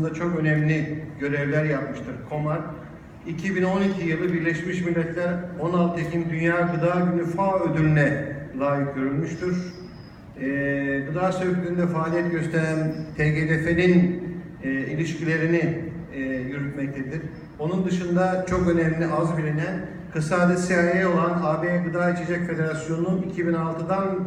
altyapısında çok önemli görevler yapmıştır KOMAR. 2012 yılı Birleşmiş Milletler 16 Ekim Dünya Gıda Günü FAO ödülüne layık görülmüştür. Ee, gıda sektöründe faaliyet gösteren TGDF'nin e, ilişkilerini e, yürütmektedir. Onun dışında çok önemli, az bilinen, kısa adı CIA olan AB Gıda İçecek Federasyonu'nun 2006'dan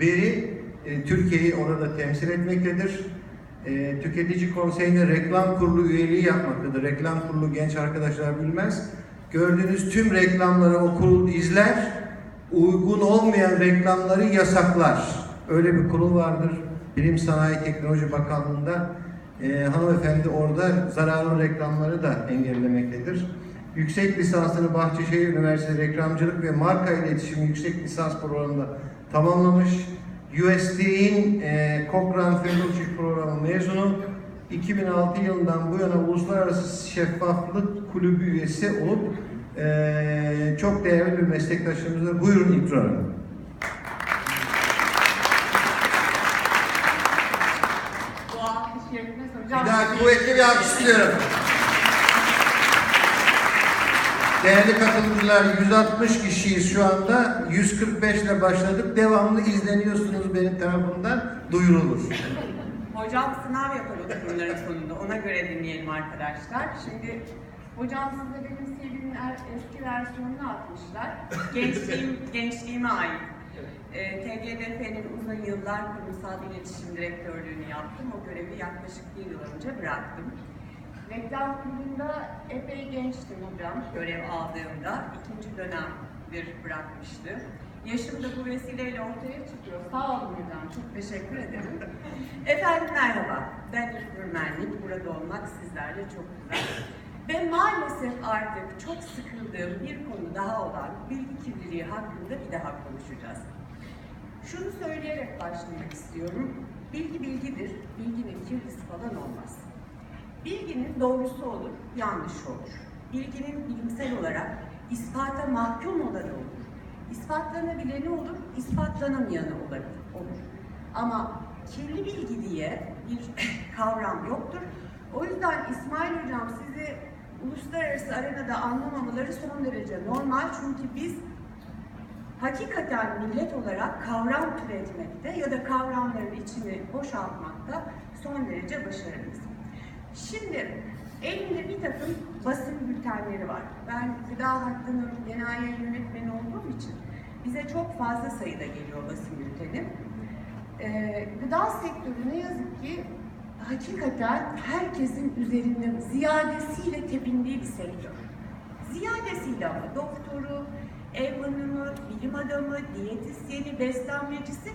beri e, Türkiye'yi orada temsil etmektedir. E, Tüketici Konseyi'nde reklam kurulu üyeliği yapmaktadır. Reklam kurulu genç arkadaşlar bilmez. Gördüğünüz tüm reklamları o kurul izler, uygun olmayan reklamları yasaklar. Öyle bir kurul vardır. Bilim Sanayi Teknoloji Bakanlığı'nda e, hanımefendi orada zararlı reklamları da engellemektedir. Yüksek lisansını Bahçeşehir Üniversitesi Reklamcılık ve Marka İletişimi Yüksek Lisans Programı'nda tamamlamış. USD'in e, Cochrane Fellowship Programı mezunu. 2006 yılından bu yana Uluslararası Şeffaflık Kulübü üyesi olup e, çok değerli bir meslektaşımızdır. Buyurun İlknur Hanım. Bir daha kuvvetli bir alkış istiyorum. Değerli katılımcılar 160 kişiyiz şu anda. 145 ile başladık. Devamlı izleniyorsunuz benim tarafımdan. Duyurulur. Hocam sınav yapar oturumların sonunda. Ona göre dinleyelim arkadaşlar. Şimdi hocam size benim CV'nin er- eski versiyonunu atmışlar. Gençliğim, gençliğime ait. Ee, TGDF'nin uzun yıllar kurumsal iletişim direktörlüğünü yaptım. O görevi yaklaşık bir yıl önce bıraktım. Reklam kurulunda epey gençtim hocam görev aldığımda. ikinci dönemdir bırakmıştım. Yaşım da bu vesileyle ortaya çıkıyor. Sağ olun hocam, çok teşekkür ederim. Efendim merhaba, ben Merlik. Burada olmak sizlerle çok güzel. Ve maalesef artık çok sıkıldığım bir konu daha olan bilgi kirliliği hakkında bir daha konuşacağız. Şunu söyleyerek başlamak istiyorum. Bilgi bilgidir, bilginin kirlisi falan olmaz. Bilginin doğrusu olur, yanlışı olur. Bilginin bilimsel olarak ispata mahkum olanı olur. İspatlanabileni olur, ispatlanamayanı olur. Ama kirli bilgi diye bir kavram yoktur. O yüzden İsmail Hocam sizi uluslararası arenada anlamamaları son derece normal. Çünkü biz hakikaten millet olarak kavram türetmekte ya da kavramların içini boşaltmakta son derece başarılıyız. Şimdi elimde bir takım basın bültenleri var. Ben gıda hattının genel yayın yönetmeni olduğum için bize çok fazla sayıda geliyor basın bülteni. Ee, gıda sektörü ne yazık ki hakikaten herkesin üzerinde ziyadesiyle tepindiği bir sektör. Ziyadesiyle ama doktoru, ev hanımı, bilim adamı, diyetisyeni, beslenmecisi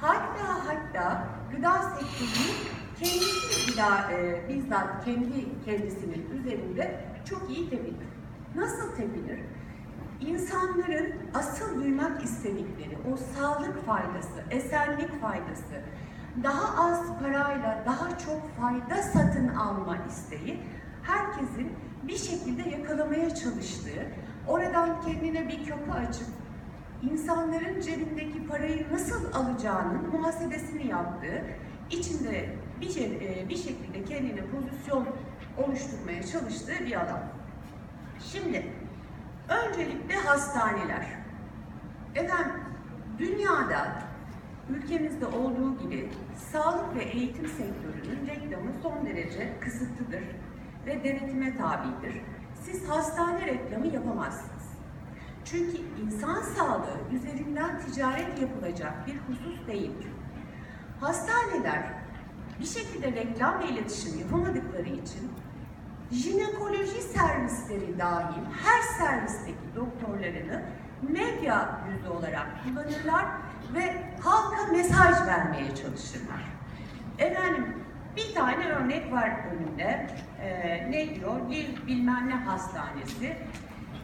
hatta hatta gıda sektörünün kendisi bile e, bizzat kendi kendisinin üzerinde çok iyi tepinir. Nasıl tepinir? İnsanların asıl duymak istedikleri o sağlık faydası, esenlik faydası, daha az parayla daha çok fayda satın alma isteği herkesin bir şekilde yakalamaya çalıştığı, oradan kendine bir kapı açıp insanların cebindeki parayı nasıl alacağının muhasebesini yaptığı, içinde bir, şey- e, bir şekilde kendine pozisyon oluşturmaya çalıştığı bir adam. Şimdi öncelikle hastaneler. Efendim dünyada ülkemizde olduğu gibi sağlık ve eğitim sektörünün reklamı son derece kısıtlıdır ve denetime tabidir. Siz hastane reklamı yapamazsınız. Çünkü insan sağlığı üzerinden ticaret yapılacak bir husus değildir. Hastaneler bir şekilde reklam iletişim yapamadıkları için jinekoloji servisleri dahil her servisteki doktorlarını medya yüzü olarak kullanırlar ve halka mesaj vermeye çalışırlar. Efendim bir tane örnek var önümde. Ee, ne diyor? Bir bilmem ne hastanesi.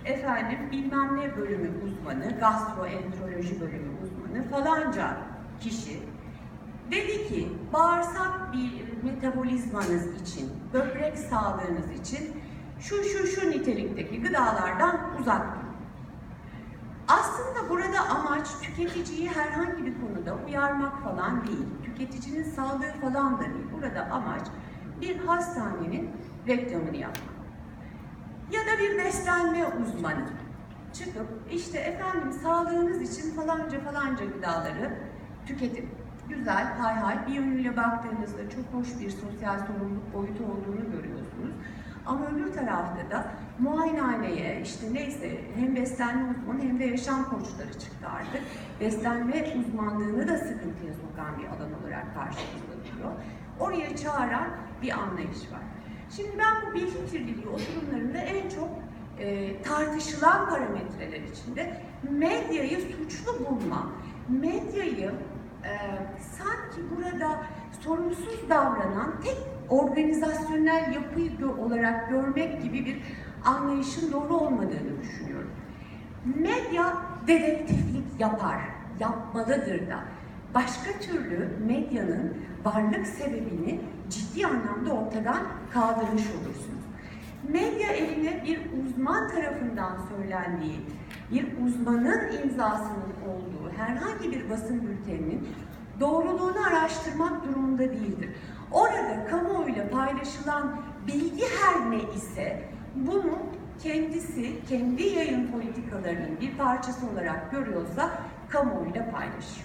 Efendim bilmem ne bölümü uzmanı, gastroenteroloji bölümü uzmanı falanca kişi Dedi ki bağırsak bir metabolizmanız için, böbrek sağlığınız için şu şu şu nitelikteki gıdalardan uzak durun. Aslında burada amaç tüketiciyi herhangi bir konuda uyarmak falan değil. Tüketicinin sağlığı falan da değil. Burada amaç bir hastanenin reklamını yapmak. Ya da bir beslenme uzmanı çıkıp işte efendim sağlığınız için falanca falanca gıdaları tüketin. Güzel, hay hay bir yönüyle baktığınızda çok hoş bir sosyal sorumluluk boyutu olduğunu görüyorsunuz. Ama öbür tarafta da muayenehaneye işte neyse hem beslenme uzmanı hem de yaşam koçları çıktı artık. Beslenme uzmanlığını da sıkıntıya sokan bir alan olarak karşımızda duruyor. Oraya çağıran bir anlayış var. Şimdi ben bu bilgi kirliliği oturumlarında en çok e, tartışılan parametreler içinde medyayı suçlu bulma, medyayı sanki burada sorumsuz davranan tek organizasyonel yapıyı olarak görmek gibi bir anlayışın doğru olmadığını düşünüyorum. Medya dedektiflik yapar, yapmalıdır da. Başka türlü medyanın varlık sebebini ciddi anlamda ortadan kaldırmış olursunuz. Medya eline bir uzman tarafından söylendiği, bir uzmanın imzasının olduğu herhangi bir basın bülteninin doğruluğunu araştırmak durumunda değildir. Orada kamuoyuyla paylaşılan bilgi her ne ise bunu kendisi kendi yayın politikalarının bir parçası olarak görüyorsa kamuoyuyla paylaşır.